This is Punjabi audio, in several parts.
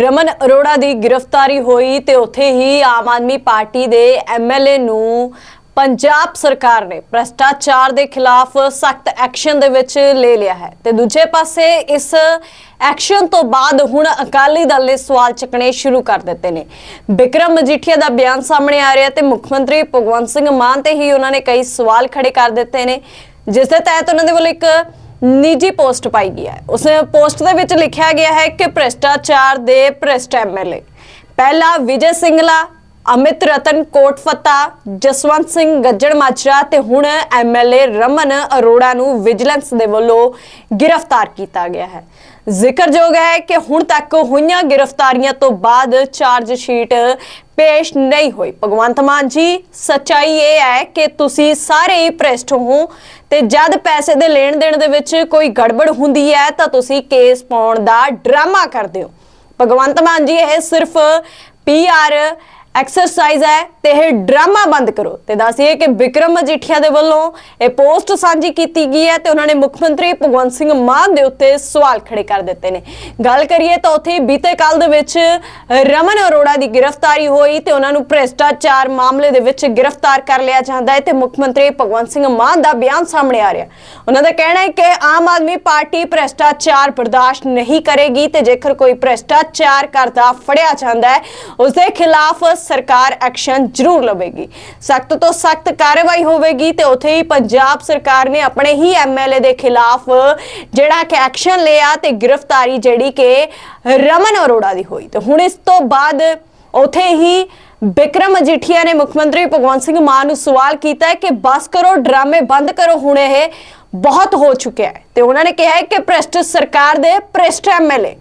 ਰਮਨ ਅਰੋੜਾ ਦੀ ਗ੍ਰਿਫਤਾਰੀ ਹੋਈ ਤੇ ਉੱਥੇ ਹੀ ਆਮ ਆਦਮੀ ਪਾਰਟੀ ਦੇ ਐਮਐਲਏ ਨੂੰ ਪੰਜਾਬ ਸਰਕਾਰ ਨੇ ਭ੍ਰਸ਼ਟਾਚਾਰ ਦੇ ਖਿਲਾਫ ਸਖਤ ਐਕਸ਼ਨ ਦੇ ਵਿੱਚ ਲੈ ਲਿਆ ਹੈ। ਤੇ ਦੂਜੇ ਪਾਸੇ ਇਸ ਐਕਸ਼ਨ ਤੋਂ ਬਾਅਦ ਹੁਣ ਅਕਾਲੀ ਦਲ ਨੇ ਸਵਾਲ ਚੱਕਣੇ ਸ਼ੁਰੂ ਕਰ ਦਿੱਤੇ ਨੇ। ਵਿਕਰਮ ਮਜੀਠੀਆ ਦਾ ਬਿਆਨ ਸਾਹਮਣੇ ਆ ਰਿਹਾ ਤੇ ਮੁੱਖ ਮੰਤਰੀ ਭਗਵੰਤ ਸਿੰਘ ਮਾਨ ਤੇ ਹੀ ਉਹਨਾਂ ਨੇ ਕਈ ਸਵਾਲ ਖੜੇ ਕਰ ਦਿੱਤੇ ਨੇ। ਜਿਸ ਦੇ ਤਹਿਤ ਉਹਨਾਂ ਦੇ ਵੱਲੋਂ ਇੱਕ ਨਿੱਜੀ ਪੋਸਟ ਪਾਈ ਗਈ ਹੈ। ਉਸ ਪੋਸਟ ਦੇ ਵਿੱਚ ਲਿਖਿਆ ਗਿਆ ਹੈ ਕਿ ਭ੍ਰਿਸ਼ਟਾਚਾਰ ਦੇ ਭ੍ਰਿਸ਼ਟ ਐਮਐਲਏ ਪਹਿਲਾ ਵਿਜੇ ਸਿੰਗਲਾ ਅਮਿਤ ਰਤਨ ਕੋਟਫਤਾ ਜਸਵੰਤ ਸਿੰਘ ਗੱਜੜ ਮਾਜਰਾ ਤੇ ਹੁਣ ਐਮਐਲਏ ਰਮਨ ਅਰੋੜਾ ਨੂੰ ਵਿਜੀਲੈਂਸ ਦੇ ਵੱਲੋਂ ਗ੍ਰਿਫਤਾਰ ਕੀਤਾ ਗਿਆ ਹੈ। ਜ਼ਿਕਰਯੋਗ ਹੈ ਕਿ ਹੁਣ ਤੱਕ ਹੋਈਆਂ ਗ੍ਰਿਫਤਾਰੀਆਂ ਤੋਂ ਬਾਅਦ ਚਾਰਜ ਸ਼ੀਟ ਪੇਸ਼ ਨਹੀਂ ਹੋਈ। ਭਗਵੰਤ ਮਾਨ ਜੀ, ਸੱਚਾਈ ਇਹ ਹੈ ਕਿ ਤੁਸੀਂ ਸਾਰੇ ਹੀ ਭ੍ਰਿਸ਼ਟ ਹੋ ਤੇ ਜਦ ਪੈਸੇ ਦੇ ਲੈਣ ਦੇਣ ਦੇ ਵਿੱਚ ਕੋਈ ਗੜਬੜ ਹੁੰਦੀ ਹੈ ਤਾਂ ਤੁਸੀਂ ਕੇਸ ਪਾਉਣ ਦਾ ਡਰਾਮਾ ਕਰਦੇ ਹੋ। ਭਗਵੰਤ ਮਾਨ ਜੀ, ਇਹ ਸਿਰਫ ਪੀਆਰ ਐਕਸਰਸਾਈਜ਼ ਹੈ ਤੇ ਇਹ ਡਰਾਮਾ ਬੰਦ ਕਰੋ। ਤੇ ਦੱਸਿਏ ਕਿ ਵਿਕਰਮ ਮਜੀਠੀਆ ਦੇ ਵੱਲੋਂ ਇਹ ਪੋਸਟ ਸਾਂਝੀ ਕੀਤੀ ਗਈ ਹੈ ਤੇ ਉਹਨਾਂ ਨੇ ਮੁੱਖ ਮੰਤਰੀ ਭਗਵੰਤ ਸਿੰਘ ਮਾਨ ਦੇ ਉੱਤੇ ਸਵਾਲ ਖੜੇ ਕਰ ਦਿੱਤੇ ਨੇ। ਗੱਲ ਕਰੀਏ ਤਾਂ ਉੱਥੇ ਬੀਤੇ ਕੱਲ ਦੇ ਵਿੱਚ ਰਮਨ ਅਰੋੜਾ ਦੀ ਗ੍ਰਿਫਤਾਰੀ ਹੋਈ ਤੇ ਉਹਨਾਂ ਨੂੰ ਭ੍ਰਿਸ਼ਟਾਚਾਰ ਮਾਮਲੇ ਦੇ ਵਿੱਚ ਗ੍ਰਿਫਤਾਰ ਕਰ ਲਿਆ ਜਾਂਦਾ ਹੈ ਤੇ ਮੁੱਖ ਮੰਤਰੀ ਭਗਵੰਤ ਸਿੰਘ ਮਾਨ ਦਾ ਬਿਆਨ ਸਾਹਮਣੇ ਆ ਰਿਹਾ। ਉਹਨਾਂ ਦਾ ਕਹਿਣਾ ਹੈ ਕਿ ਆਮ ਆਦਮੀ ਪਾਰਟੀ ਭ੍ਰਿਸ਼ਟਾਚਾਰ ਬਰਦਾਸ਼ਤ ਨਹੀਂ ਕਰੇਗੀ ਤੇ ਜੇਕਰ ਕੋਈ ਭ੍ਰਿਸ਼ਟਾਚਾਰ ਕਰਦਾ ਫੜਿਆ ਜਾਂਦਾ ਹੈ ਉਸ ਦੇ ਖਿਲਾਫ ਸਰਕਾਰ ਐਕਸ਼ਨ ਜ਼ਰੂਰ ਲਵੇਗੀ। ਸਖਤ ਤੋਂ ਸਖਤ ਕਾਰਵਾਈ ਹੋਵੇਗੀ ਤੇ ਉੱਥੇ ਹੀ ਪੰਜਾਬ ਸਰਕਾਰ ਨੇ ਆਪਣੇ ਹੀ ਐਮਐਲਏ ਦੇ ਖਿਲਾਫ ਜਿਹੜਾ ਕਿ ਐਕਸ਼ਨ ਲਿਆ ਤੇ ਗ੍ਰਿਫਤਾਰੀ ਜਿਹੜੀ ਕਿ ਰਮਨ ਅਰੋੜਾ ਦੀ ਹੋਈ। ਤੇ ਹੁਣ ਇਸ ਤੋਂ ਬਾਅਦ ਉੱਥੇ ਹੀ ਵਿਕਰਮ ਮਜੀਠੀਆ ਨੇ ਮੁੱਖ ਮੰਤਰੀ ਭਗਵੰਤ ਸਿੰਘ ਮਾਨ ਨੂੰ ਸਵਾਲ ਕੀਤਾ ਹੈ ਕਿ ਬਸ ਕਰੋ, ਡਰਾਮੇ ਬੰਦ ਕਰੋ, ਹੁਣ ਇਹ ਬਹੁਤ ਹੋ ਚੁੱਕਿਆ ਹੈ। ਤੇ ਉਹਨਾਂ ਨੇ ਕਿਹਾ ਹੈ ਕਿ ਭ੍ਰਿਸ਼ਟ ਸਰਕਾਰ ਦੇ ਭ੍ਰਿਸ਼ਟ ਐਮਐਲਏ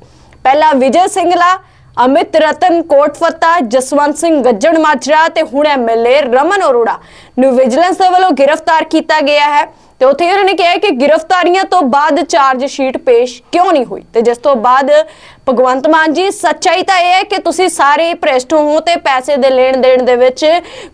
ਪਹਿਲਾ ਵਿਜੇ ਸਿੰਗਲਾ ਅਮਿਤ ਰਤਨ ਕੋਟਫਤਾ ਜਸਵੰਤ ਸਿੰਘ ਗੱਜਣ ਮਾਜਰਾ ਤੇ ਹੁਣ ਐਮਐਲਏ ਰਮਨ ਅਰੋੜਾ ਨੂੰ ਵਿਜੀਲੈਂਸ ਦੇ ਵੱਲੋਂ ਗ੍ਰਿਫਤਾਰ ਕੀਤਾ ਗਿਆ ਹੈ ਤੇ ਉੱਥੇ ਉਹਨਾਂ ਨੇ ਕਿਹਾ ਕਿ ਗ੍ਰਿਫਤਾਰੀਆਂ ਤੋਂ ਬਾਅਦ ਚਾਰਜ ਸ਼ੀਟ ਪੇਸ਼ ਕਿਉਂ ਨਹੀਂ ਹੋਈ? ਤੇ ਜਿਸ ਤੋਂ ਬਾਅਦ ਭਗਵੰਤ ਮਾਨ ਜੀ, ਸੱਚਾਈ ਤਾਂ ਇਹ ਹੈ ਕਿ ਤੁਸੀਂ ਸਾਰੇ ਭ੍ਰਿਸ਼ਟ ਹੋ ਤੇ ਪੈਸੇ ਦੇ ਲੈਣ ਦੇਣ ਦੇ ਵਿੱਚ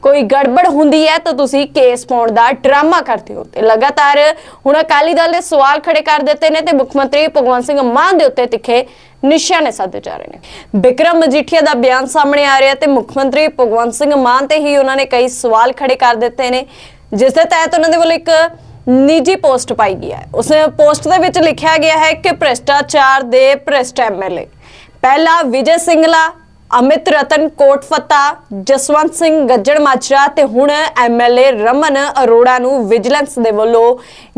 ਕੋਈ ਗੜਬੜ ਹੁੰਦੀ ਹੈ ਤਾਂ ਤੁਸੀਂ ਕੇਸ ਪਾਉਣ ਦਾ ਡਰਾਮਾ ਕਰਦੇ ਹੋ। ਤੇ ਲਗਾਤਾਰ ਹੁਣ ਅਕਾਲੀ ਦਲ ਨੇ ਸਵਾਲ ਖੜੇ ਕਰ ਦਿੱਤੇ ਨੇ ਤੇ ਮੁੱਖ ਮੰਤਰੀ ਭਗਵੰਤ ਸਿੰਘ ਮਾਨ ਦੇ ਉੱਤੇ ਤਿੱਖੇ ਨਿਸ਼ਾਨੇ ਸਾਧੇ ਜਾ ਰਹੇ ਨੇ। ਬਿਕਰਮ ਮਜੀਠੀਆ ਦਾ ਬਿਆਨ ਸਾਹਮਣੇ ਆ ਰਿਹਾ ਤੇ ਮੁੱਖ ਮੰਤਰੀ ਭਗਵੰਤ ਸਿੰਘ ਮਾਨ ਤੇ ਹੀ ਉਹਨਾਂ ਨੇ ਕਈ ਸਵਾਲ ਖੜੇ ਕਰ ਦਿੱਤੇ ਨੇ, ਜਿਸ ਦੇ ਤਹਿਤ ਉਹਨਾਂ ਦੇ ਵੱਲੋਂ ਇੱਕ ਨਿੱਜੀ ਪੋਸਟ ਪਾਈ ਗਈ ਹੈ। ਉਸ ਪੋਸਟ ਦੇ ਵਿੱਚ ਲਿਖਿਆ ਗਿਆ ਹੈ ਕਿ ਭ੍ਰਿਸ਼ਟਾਚਾਰ ਦੇ ਭ੍ਰਿਸ਼ਟ ਐਮਐਲਏ ਪਹਿਲਾ ਵਿਜੇ ਸਿੰਗਲਾ ਅਮਿਤ ਰਤਨ ਕੋਟਫਤਾ ਜਸਵੰਤ ਸਿੰਘ ਗੱਜੜ ਮਾਜਰਾ ਤੇ ਹੁਣ ਐਮਐਲਏ ਰਮਨ ਅਰੋੜਾ ਨੂੰ ਵਿਜੀਲੈਂਸ ਦੇ ਵੱਲੋਂ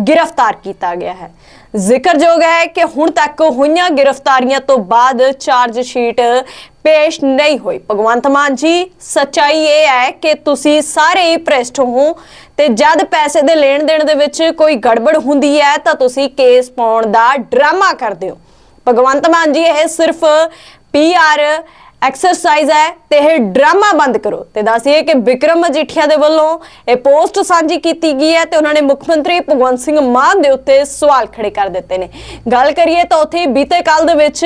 ਗ੍ਰਿਫਤਾਰ ਕੀਤਾ ਗਿਆ ਹੈ। ਜ਼ਿਕਰਯੋਗ ਹੈ ਕਿ ਹੁਣ ਤੱਕ ਹੋਈਆਂ ਗ੍ਰਿਫਤਾਰੀਆਂ ਤੋਂ ਬਾਅਦ ਚਾਰਜ ਸ਼ੀਟ ਪੇਸ਼ ਨਹੀਂ ਹੋਈ। ਭਗਵੰਤ ਮਾਨ ਜੀ, ਸੱਚਾਈ ਇਹ ਹੈ ਕਿ ਤੁਸੀਂ ਸਾਰੇ ਹੀ ਭ੍ਰਿਸ਼ਟ ਹੋ ਤੇ ਜਦ ਪੈਸੇ ਦੇ ਲੈਣ ਦੇਣ ਦੇ ਵਿੱਚ ਕੋਈ ਗੜਬੜ ਹੁੰਦੀ ਹੈ ਤਾਂ ਤੁਸੀਂ ਕੇਸ ਪਾਉਣ ਦਾ ਡਰਾਮਾ ਕਰਦੇ ਹੋ। ਭਗਵੰਤ ਮਾਨ ਜੀ, ਇਹ ਸਿਰਫ ਪੀਆਰ ਐਕਸਰਸਾਈਜ਼ ਹੈ ਤੇ ਇਹ ਡਰਾਮਾ ਬੰਦ ਕਰੋ। ਤੇ ਦੱਸਿਏ ਕਿ ਵਿਕਰਮ ਮਜੀਠੀਆ ਦੇ ਵੱਲੋਂ ਇਹ ਪੋਸਟ ਸਾਂਝੀ ਕੀਤੀ ਗਈ ਹੈ ਤੇ ਉਹਨਾਂ ਨੇ ਮੁੱਖ ਮੰਤਰੀ ਭਗਵੰਤ ਸਿੰਘ ਮਾਨ ਦੇ ਉੱਤੇ ਸਵਾਲ ਖੜੇ ਕਰ ਦਿੱਤੇ ਨੇ। ਗੱਲ ਕਰੀਏ ਤਾਂ ਉੱਥੇ ਬੀਤੇ ਕੱਲ ਦੇ ਵਿੱਚ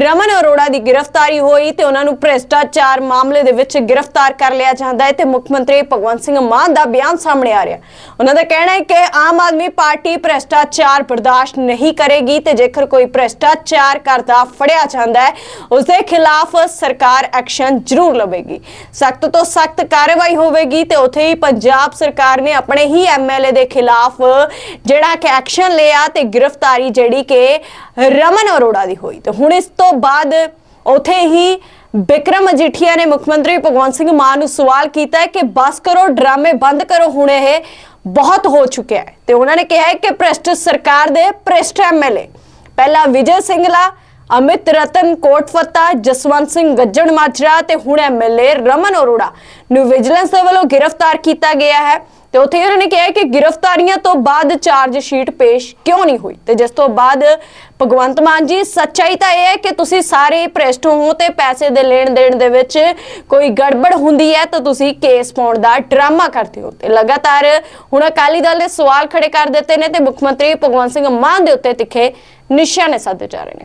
ਰਮਨ ਅਰੋੜਾ ਦੀ ਗ੍ਰਿਫਤਾਰੀ ਹੋਈ ਤੇ ਉਹਨਾਂ ਨੂੰ ਭ੍ਰਿਸ਼ਟਾਚਾਰ ਮਾਮਲੇ ਦੇ ਵਿੱਚ ਗ੍ਰਿਫਤਾਰ ਕਰ ਲਿਆ ਜਾਂਦਾ ਹੈ ਤੇ ਮੁੱਖ ਮੰਤਰੀ ਭਗਵੰਤ ਸਿੰਘ ਮਾਨ ਦਾ ਬਿਆਨ ਸਾਹਮਣੇ ਆ ਰਿਹਾ। ਉਹਨਾਂ ਦਾ ਕਹਿਣਾ ਹੈ ਕਿ ਆਮ ਆਦਮੀ ਪਾਰਟੀ ਭ੍ਰਿਸ਼ਟਾਚਾਰ ਬਰਦਾਸ਼ਤ ਨਹੀਂ ਕਰੇਗੀ ਤੇ ਜੇਕਰ ਕੋਈ ਭ੍ਰਿਸ਼ਟਾਚਾਰ ਕਰਦਾ ਫੜਿਆ ਜਾਂਦਾ ਹੈ ਉਸ ਦੇ ਖਿਲਾਫ ਸਰਕਾਰ ਐਕਸ਼ਨ ਜ਼ਰੂਰ ਲਵੇਗੀ। ਸਖਤ ਤੋਂ ਸਖਤ ਕਾਰਵਾਈ ਹੋਵੇਗੀ ਤੇ ਉੱਥੇ ਹੀ ਪੰਜਾਬ ਸਰਕਾਰ ਨੇ ਆਪਣੇ ਹੀ ਐਮਐਲਏ ਦੇ ਖਿਲਾਫ ਜਿਹੜਾ ਕਿ ਐਕਸ਼ਨ ਲਿਆ ਤੇ ਗ੍ਰਿਫਤਾਰੀ ਜਿਹੜੀ ਕਿ ਰਮਨ ਅਰੋੜਾ ਦੀ ਹੋਈ। ਤੇ ਹੁਣ ਇਸ ਤੋਂ ਬਾਅਦ ਉੱਥੇ ਹੀ ਵਿਕਰਮ ਮਜੀਠੀਆ ਨੇ ਮੁੱਖ ਮੰਤਰੀ ਭਗਵੰਤ ਸਿੰਘ ਮਾਨ ਨੂੰ ਸਵਾਲ ਕੀਤਾ ਹੈ ਕਿ ਬਸ ਕਰੋ, ਡਰਾਮੇ ਬੰਦ ਕਰੋ, ਹੁਣ ਇਹ ਬਹੁਤ ਹੋ ਚੁੱਕਿਆ ਹੈ। ਤੇ ਉਹਨਾਂ ਨੇ ਕਿਹਾ ਹੈ ਕਿ ਭ੍ਰਿਸ਼ਟ ਸਰਕਾਰ ਦੇ ਭ੍ਰਿਸ਼ਟ ਐਮਐਲਏ ਪਹਿਲਾ ਵਿਜੇ ਸਿੰਗਲਾ ਅਮਿਤ ਰਤਨ ਕੋਟਫਤਾ ਜਸਵੰਤ ਸਿੰਘ ਗੱਜਣ ਮਾਜਰਾ ਤੇ ਹੁਣ ਐਮਐਲਏ ਰਮਨ ਅਰੋੜਾ ਨੂੰ ਵਿਜੀਲੈਂਸ ਦੇ ਵੱਲੋਂ ਗ੍ਰਿਫਤਾਰ ਕੀਤਾ ਗਿਆ ਹੈ। ਤੇ ਉੱਥੇ ਉਹਨਾਂ ਨੇ ਕਿਹਾ ਕਿ ਗ੍ਰਿਫਤਾਰੀਆਂ ਤੋਂ ਬਾਅਦ ਚਾਰਜ ਸ਼ੀਟ ਪੇਸ਼ ਕਿਉਂ ਨਹੀਂ ਹੋਈ? ਤੇ ਜਿਸ ਤੋਂ ਬਾਅਦ ਭਗਵੰਤ ਮਾਨ ਜੀ, ਸੱਚਾਈ ਤਾਂ ਇਹ ਹੈ ਕਿ ਤੁਸੀਂ ਸਾਰੇ ਭ੍ਰਿਸ਼ਟ ਹੋ ਤੇ ਪੈਸੇ ਦੇ ਲੈਣ ਦੇਣ ਦੇ ਵਿੱਚ ਕੋਈ ਗੜਬੜ ਹੁੰਦੀ ਹੈ ਤਾਂ ਤੁਸੀਂ ਕੇਸ ਪਾਉਣ ਦਾ ਡਰਾਮਾ ਕਰਦੇ ਹੋ। ਤੇ ਲਗਾਤਾਰ ਹੁਣ ਅਕਾਲੀ ਦਲ ਨੇ ਸਵਾਲ ਖੜੇ ਕਰ ਦਿੱਤੇ ਨੇ ਤੇ ਮੁੱਖ ਮੰਤਰੀ ਭਗਵੰਤ ਸਿੰਘ ਮਾਨ ਦੇ ਉੱਤੇ ਤਿੱਖੇ ਨਿਸ਼ਾਨੇ ਸਾਧੇ ਜਾ ਰਹੇ ਨੇ।